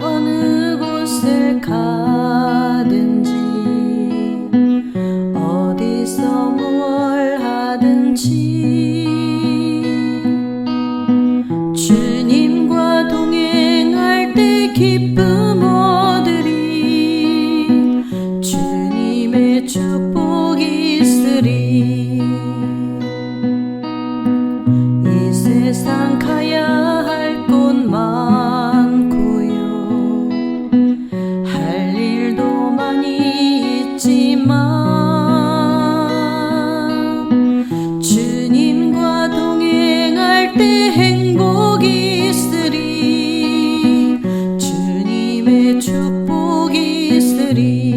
어느 곳을 가든지 어디서 뭘 하든지. 하나님의 축복이 있으리.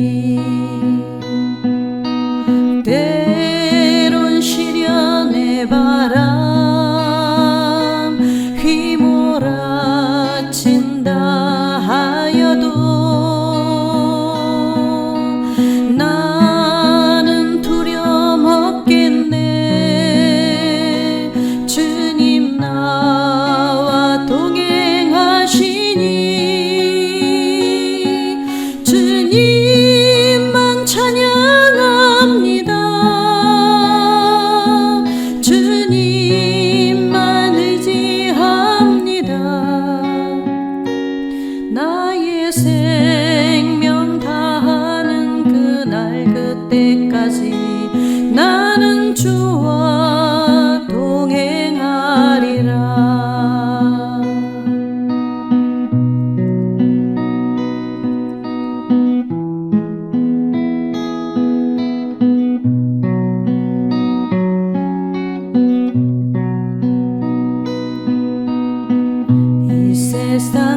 나는 주와 동행하리라. 이 세상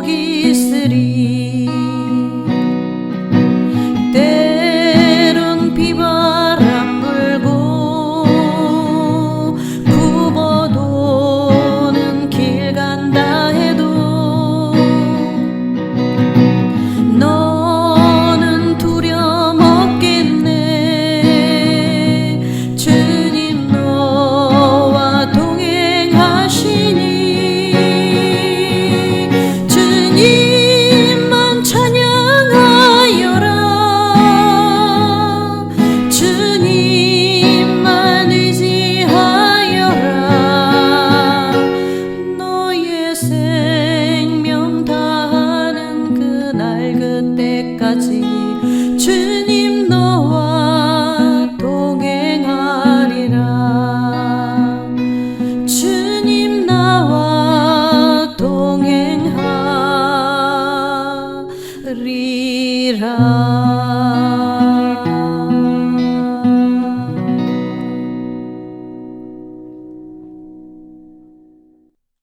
보기